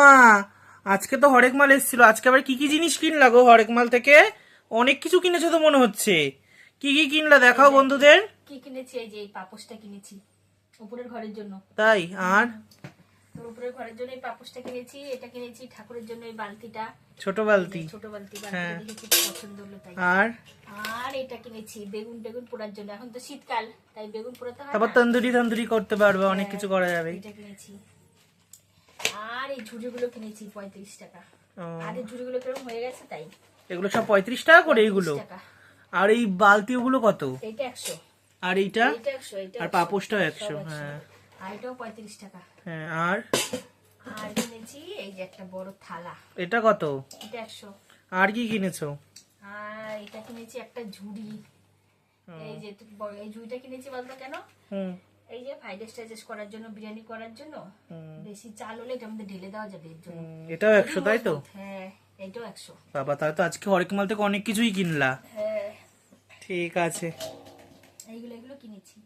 মা আজকে তো হরেক মাল এসেছিল। আজকে আবার কি কি জিনিস কিনলা গো হরেক মাল থেকে? অনেক কিছু কিনেছো তো মনে হচ্ছে। কি কি কিনলা দেখাও বন্ধুদের। কি কিনেছি? এই যে এই পাপোশটা কিনেছি। উপরের ঘরের জন্য। তাই আর? তোর উপরের ঘরের জন্য এই পাপোশটা কিনেছি। এটা কিনেছি ঠাকুরের জন্য এই বালতিটা। ছোট বালতি। ছোট বালতি। হ্যাঁ। বালতি পছন্দ হলো তাই। আর? আর এটা কিনেছি বেগুন বেগুন পোড়ার জন্য। এখন তো শীতকাল তাই বেগুন পোড়াতে হয় তারপর তন্দুরি তন্দুরি করতে পারবে অনেক কিছু করা যাবে। এটা কিনেছি। আর এই ঝুড়িগুলো কিনেছি পঁয়ত্রিশ টাকা। আর এই ঝুড়িগুলো কীরকম হয়ে গেছে তাই। এগুলো সব পঁয়ত্রিশ টাকা করে এইগুলো? আর এই বালতি ওগুলো কত? এইটা একশো। আর এইটা? আর 100, পাপোশটাও একশো হ্যাঁ। আর এটাও পঁয়ত্রিশ টাকা। হ্যাঁ আর? আর কিনেছি এই যে একটা বড় থালা। এটা কত? এটা একশো। আর কি কিনেছো? আর এটা কিনেছি একটা ঝুড়ি। এই যে এই ঝুড়িটা কিনেছি বলতো কেন? হুম। এই যে করার জন্য বিরিয়ানি করার জন্য বেশি চাল হলে এটা আমাদের ঢেলে দেওয়া যাবে এর জন্য। এটাও একশো তাই তো? হ্যাঁ এইটাও একশো। বাবা তাহলে তো আজকে হরেকমাল থেকে অনেক কিছুই কিনলা। হ্যাঁ। ঠিক আছে। এইগুলো এগুলো কিনেছি।